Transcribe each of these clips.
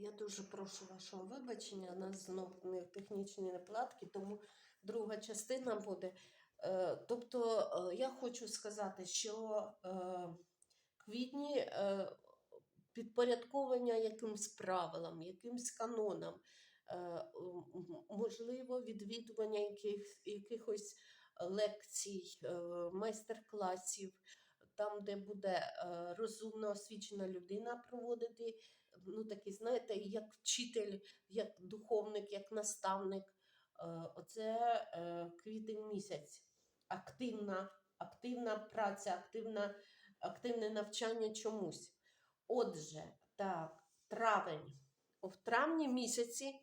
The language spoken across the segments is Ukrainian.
Я дуже прошу вашого вибачення. У нас знов технічні неполадки, тому друга частина буде. Е, Тобто, е, я хочу сказати, що е, квітні підпорядковання якимсь правилам, якимсь канонам, можливо, відвідування яких, якихось лекцій, майстер-класів, там, де буде е, розумно освічена людина проводити ну, такий, знаєте, як вчитель, як духовник, як наставник. Е, Оце е, квітень місяць. Активна, активна праця, активна, активне навчання чомусь. Отже, так, травень. В травні місяці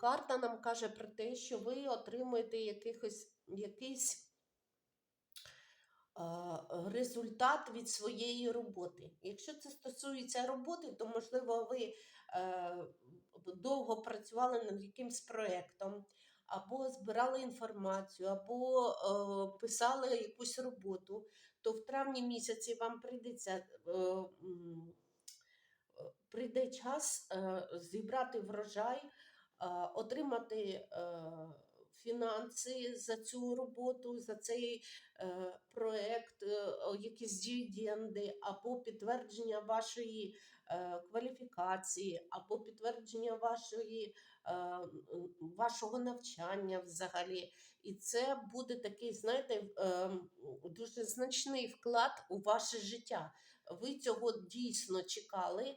карта нам каже про те, що ви отримуєте якихось, якийсь результат від своєї роботи. Якщо це стосується роботи, то можливо ви е, довго працювали над якимсь проєктом, або збирали інформацію, або е, писали якусь роботу, то в травні місяці вам прийдеться. Е, е, Прийде час е, зібрати врожай, е, отримати е, фінанси за цю роботу, за цей е, проект, е, якісь дивіденди, або підтвердження вашої е, кваліфікації, або підтвердження вашої, е, вашого навчання взагалі. І це буде такий, знаєте, е, дуже значний вклад у ваше життя. Ви цього дійсно чекали. е,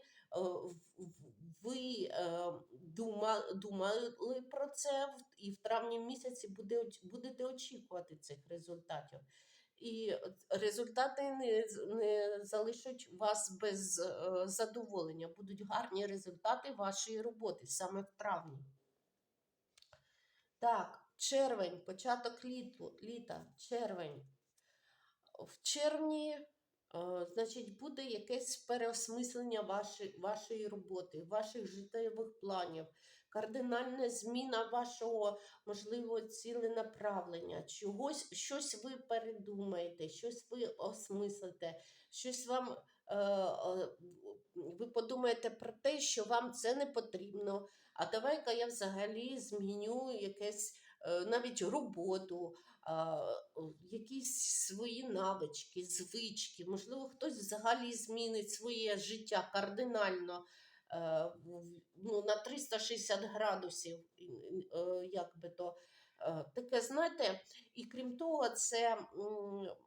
Ви е, дума, думали про це і в травні місяці буде, будете очікувати цих результатів. І результати не, не залишать вас без е, задоволення. Будуть гарні результати вашої роботи саме в травні. Так, червень, початок літу, літа, червень. В червні, значить, буде якесь переосмислення вашої, вашої роботи, ваших життєвих планів, кардинальна зміна вашого, можливо, ціленаправлення, чогось, щось ви передумаєте, щось ви осмислите, щось вам. е, е, Ви подумаєте про те, що вам це не потрібно. А давай-ка я взагалі зміню якесь е, навіть роботу, якісь свої навички, звички. Можливо, хтось взагалі змінить своє життя кардинально е, ну, на 360 градусів, як би то. Е, Таке, знаєте, і крім того, це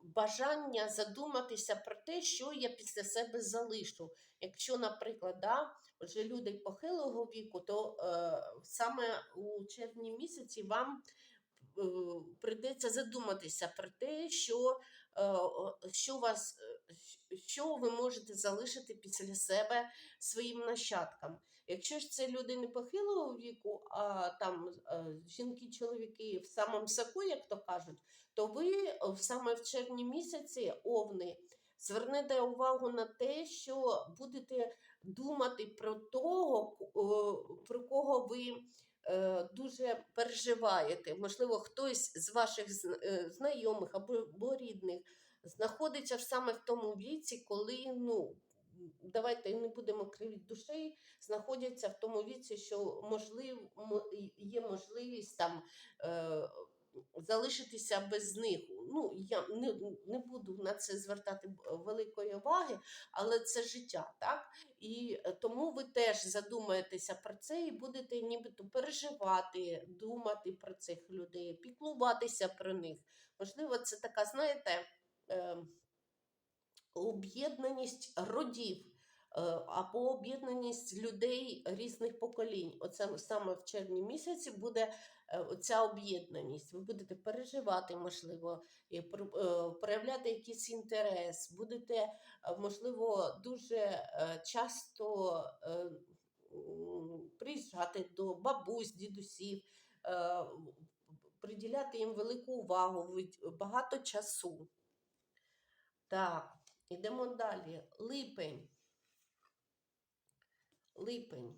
бажання задуматися про те, що я після себе залишу. Якщо, наприклад, да, вже люди похилого віку, то е, саме у червні місяці вам прийдеться задуматися про те, що, е, що, вас, е, що ви можете залишити після себе своїм нащадкам. Якщо ж це люди не похилого віку, а там е, жінки, чоловіки в самому соку, як то кажуть, то ви е, саме в червні місяці овни. Звернете увагу на те, що будете думати про того, про кого ви е, дуже переживаєте. Можливо, хтось з ваших е, знайомих або, рідних знаходиться саме в тому віці, коли ну. Давайте не будемо кривити душею, знаходяться в тому віці, що можлив, є можливість там е, залишитися без них. Ну, я не, не буду на це звертати великої уваги, але це життя, так? І е, тому ви теж задумаєтеся про це і будете нібито переживати, думати про цих людей, піклуватися про них. Можливо, це така, знаєте, е, об'єднаність родів. Е, Або об'єднаність людей різних поколінь. Оце саме в червні місяці буде е, оця об'єднаність. Ви будете переживати, можливо, е, проявляти якийсь інтерес, будете, можливо, дуже часто приїжджати до бабусь, дідусів, приділяти їм велику увагу, багато часу. Так, ідемо далі. Липень. Липень.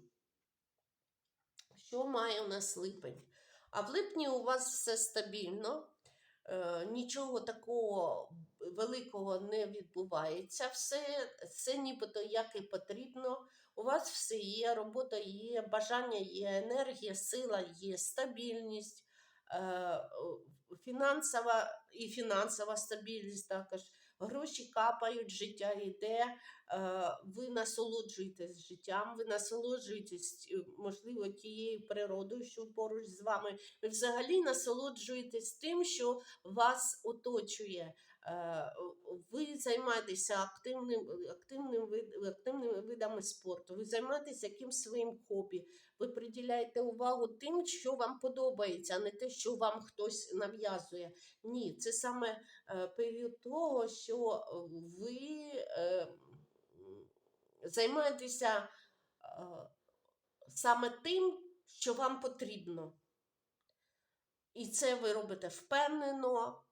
Що має у нас липень? А в липні у вас все стабільно, е, нічого такого великого не відбувається. Все, все нібито як і потрібно. У вас все є, робота є, бажання є, енергія, сила є, стабільність, е, фінансова і фінансова стабільність також. Гроші капають, життя йде, е, ви насолоджуєтесь життям, ви насолоджуєтесь, е, можливо, тією природою, що поруч з вами. Ви взагалі насолоджуєтесь тим, що вас оточує. Е, Ви займаєтеся активним, активним, активними видами спорту, ви займаєтеся якимсь своїм хобі, ви приділяєте увагу тим, що вам подобається, а не те, що вам хтось нав'язує. Ні, це саме е, період того, що е, ви е, займаєтеся е, саме тим, що вам потрібно. І це ви робите впевнено,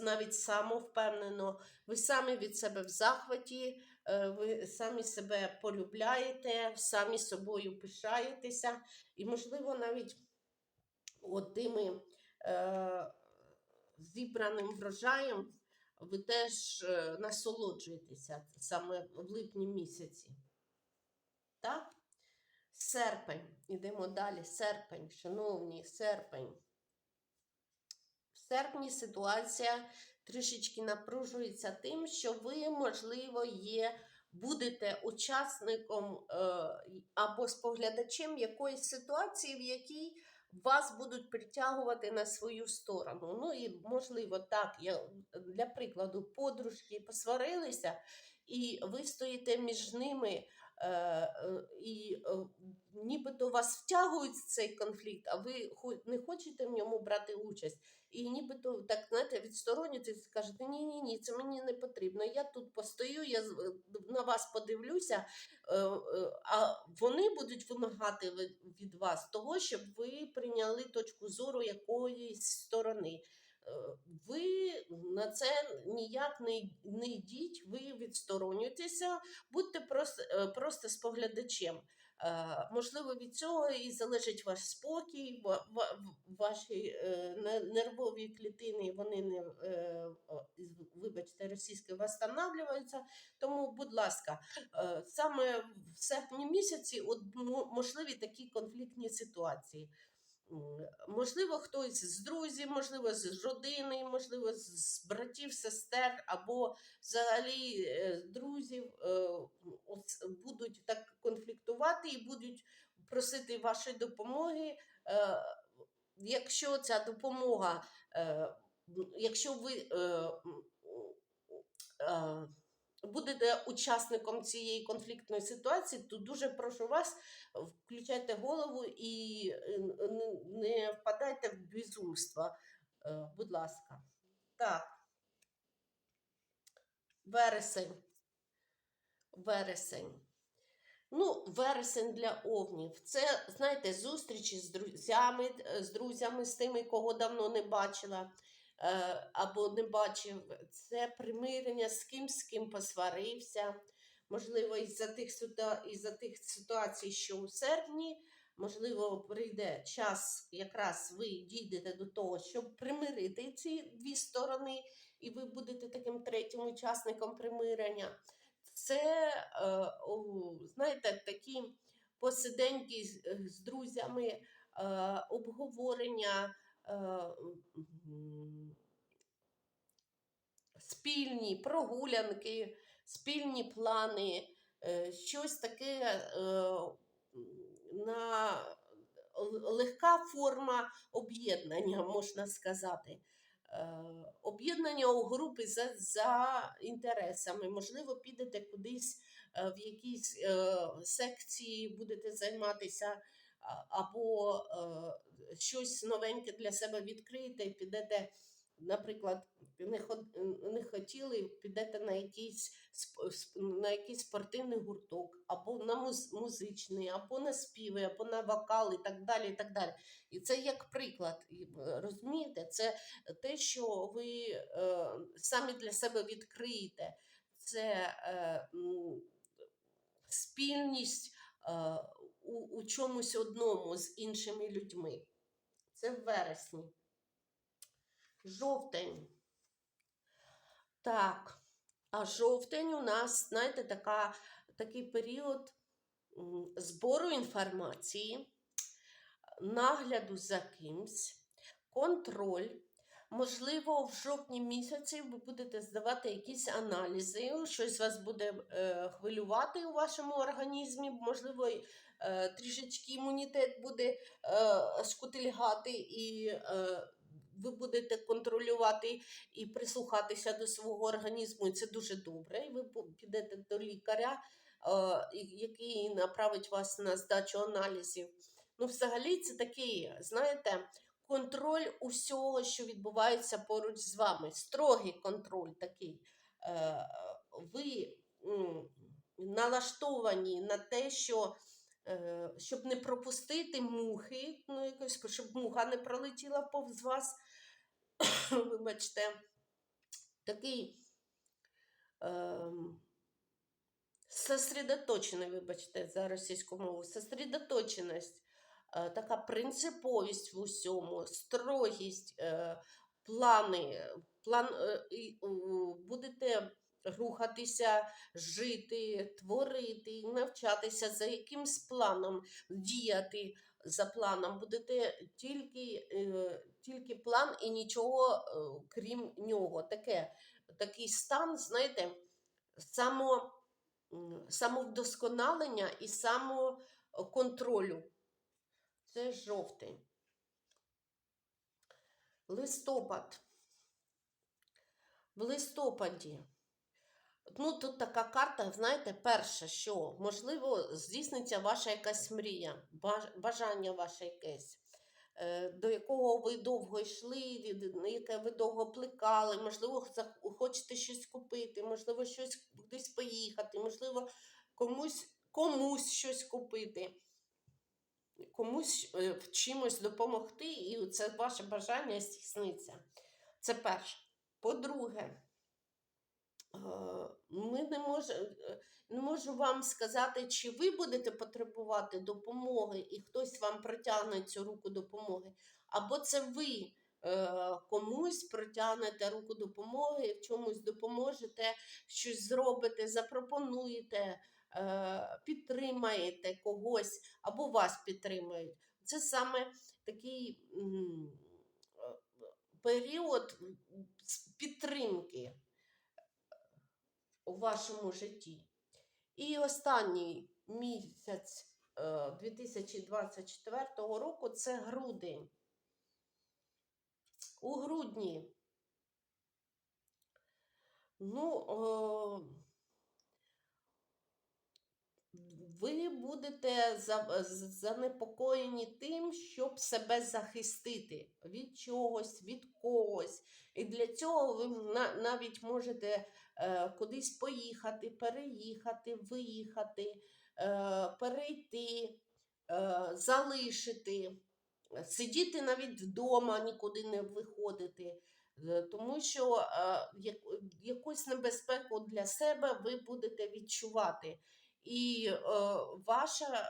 навіть самовпевнено. Ви самі від себе в захваті, е, ви самі себе полюбляєте, самі собою пишаєтеся. І, можливо, навіть от тими е, зібраним врожаєм ви теж е, насолоджуєтеся саме в липні місяці. Так? Серпень. Ідемо далі. Серпень, шановні, серпень. Серпні ситуація трішечки напружується тим, що ви, можливо, є, будете учасником е, або споглядачем якоїсь ситуації, в якій вас будуть притягувати на свою сторону. Ну і, можливо, так, я, для прикладу, подружки посварилися, і ви стоїте між ними. е, е, І е, нібито вас втягують в цей конфлікт, а ви не хочете в ньому брати участь. І нібито так знаєте, відсторонюєтесь, скажете, ні, ні, ні, це мені не потрібно. Я тут постою, я на вас подивлюся, а вони будуть вимагати ви- від вас того, щоб ви прийняли точку зору якоїсь сторони. Ви на це ніяк не, не йдіть, ви відсторонюєтеся, будьте просто, е, просто споглядачем. Е, Можливо, від цього і залежить ваш спокій, ва- ва- ваші е, нервові клітини, вони не вибачте, російське восстанавливаються. Тому, будь ласка, саме в серпні місяці можливі такі конфліктні ситуації. Можливо, хтось з друзів, можливо, з родини, можливо, з- братів, сестер, або взагалі е, друзів е, будуть так конфліктувати і будуть просити вашої допомоги. Е, Якщо ця допомога, якщо ви будете учасником цієї конфліктної ситуації, то дуже прошу вас, включайте голову і е, не впадайте в безумство. Е, Будь ласка. Так. Вересень. Вересень. Ну, вересень для овнів. Це, знаєте, зустрічі з друзями, е, з друзями, з тими, кого давно не бачила е, або не бачив. Це примирення з ким, з ким посварився. Можливо, із-за тих, із-за тих ситуацій, що у серпні, можливо, прийде час, якраз ви дійдете до того, щоб примирити ці дві сторони, і ви будете таким третім учасником примирення. Це, е, знаєте, такі посиденьки з, е, друзями, е, обговорення, е, спільні прогулянки, спільні плани, е, щось таке е, на легка форма об'єднання, можна сказати. Е, Об'єднання у групи за, за інтересами. Можливо, підете кудись е, в якійсь е, секції, будете займатися, або е, щось новеньке для себе відкриєте, і підете, наприклад, не, не хотіли, підете на якийсь, на якийсь спортивний гурток, або на музичний, або на співи, або на вокал і так далі. І так далі. І це як приклад, е, розумієте, це те, що ви е, самі для себе відкриєте. Це е, спільність е, у, у чомусь одному з іншими людьми. Це в вересні. Жовтень. Так. А жовтень у нас, знаєте, така, такий період збору інформації, нагляду за кимсь, контроль. Можливо, в жовтні місяці ви будете здавати якісь аналізи, щось вас буде е, хвилювати у вашому організмі, можливо, е, трішечки імунітет буде шкутильгати, і е, ви будете контролювати і прислухатися до свого організму, і це дуже добре. І ви підете до лікаря, який направить вас на здачу аналізів. Ну, взагалі, це такий, знаєте, контроль усього, що відбувається поруч з вами. Строгий контроль такий. Е, Ви налаштовані на те, що е, щоб не пропустити мухи, ну, якось, щоб муха не пролетіла повз вас. Вибачте, такий ем, сосредоточений, вибачте, за російську мову, сосредоточеність, е, така принциповість в усьому, строгість, е, плани, план, у, будете рухатися, жити, творити, навчатися за якимсь планом, діяти за планом. Будете тільки, е, тільки план і нічого е, крім нього. Таке, такий стан, знаєте, само, самовдосконалення і самоконтролю. Це жовтий. Листопад. В листопаді. Ну, тут така карта, знаєте, перше, що можливо здійсниться ваша якась мрія, бажання ваше якесь, е, до якого ви довго йшли, яке ви довго плекали, можливо, хочете щось купити, можливо, щось кудись поїхати, можливо, комусь, комусь щось купити, комусь е, в чимось допомогти, і це ваше бажання здійсниться. Це перше. По-друге, Е, ми не можемо. Не можу вам сказати, чи ви будете потребувати допомоги, і хтось вам протягне цю руку допомоги, або це ви е, комусь протягнете руку допомоги, в чомусь допоможете, щось зробите, запропонуєте, е, підтримаєте когось, або вас підтримають. Це саме такий е, період підтримки у вашому житті. І останній місяць е, 2024 року це грудень. У грудні. Ну, е, ви будете занепокоєні тим, щоб себе захистити від чогось, від когось. І для цього ви навіть можете е, кудись поїхати, переїхати, виїхати, е, перейти, е, залишити, сидіти навіть вдома, нікуди не виходити. Тому що якусь небезпеку для себе ви будете відчувати. І е, ваше, е,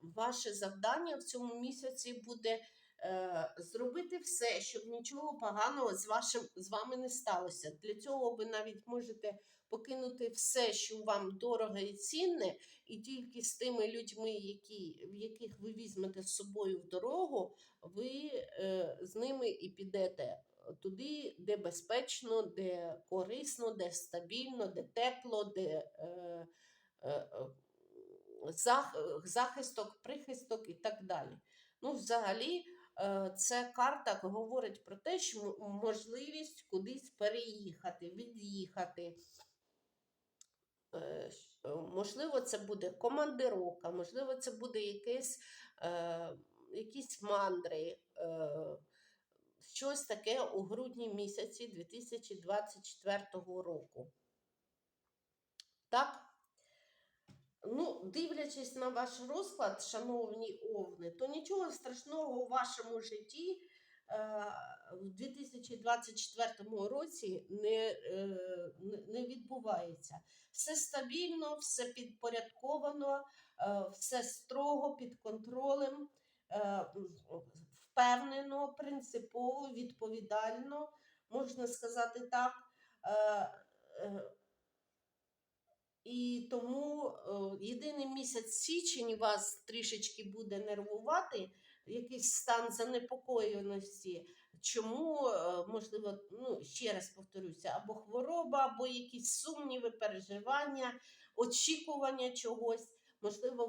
ваше завдання в цьому місяці буде е, зробити все, щоб нічого поганого з, вашим, з вами не сталося. Для цього ви навіть можете покинути все, що вам дороге і цінне, і тільки з тими людьми, які, в яких ви візьмете з собою в дорогу, ви е, з ними і підете туди, де безпечно, де корисно, де стабільно, де тепло, де. Е, захисток, прихисток і так далі. Ну, взагалі, е, ця карта говорить про те, що можливість кудись переїхати, від'їхати. Е, е, Можливо, це буде командировка, можливо, це буде якесь, е, якісь мандри, е, щось таке у грудні місяці 2024 року. Так? Ну, дивлячись на ваш розклад, шановні овни, то нічого страшного у вашому житті е, в 2024 році не, е, не- не відбувається. Все стабільно, все підпорядковано, е, все строго під контролем, впевнено, принципово, відповідально, можна сказати так. І тому е, єдиний місяць січень вас трішечки буде нервувати, якийсь стан занепокоєності. Чому, е, можливо, ну, ще раз повторюся, або хвороба, або якісь сумніви, переживання, очікування чогось. Можливо,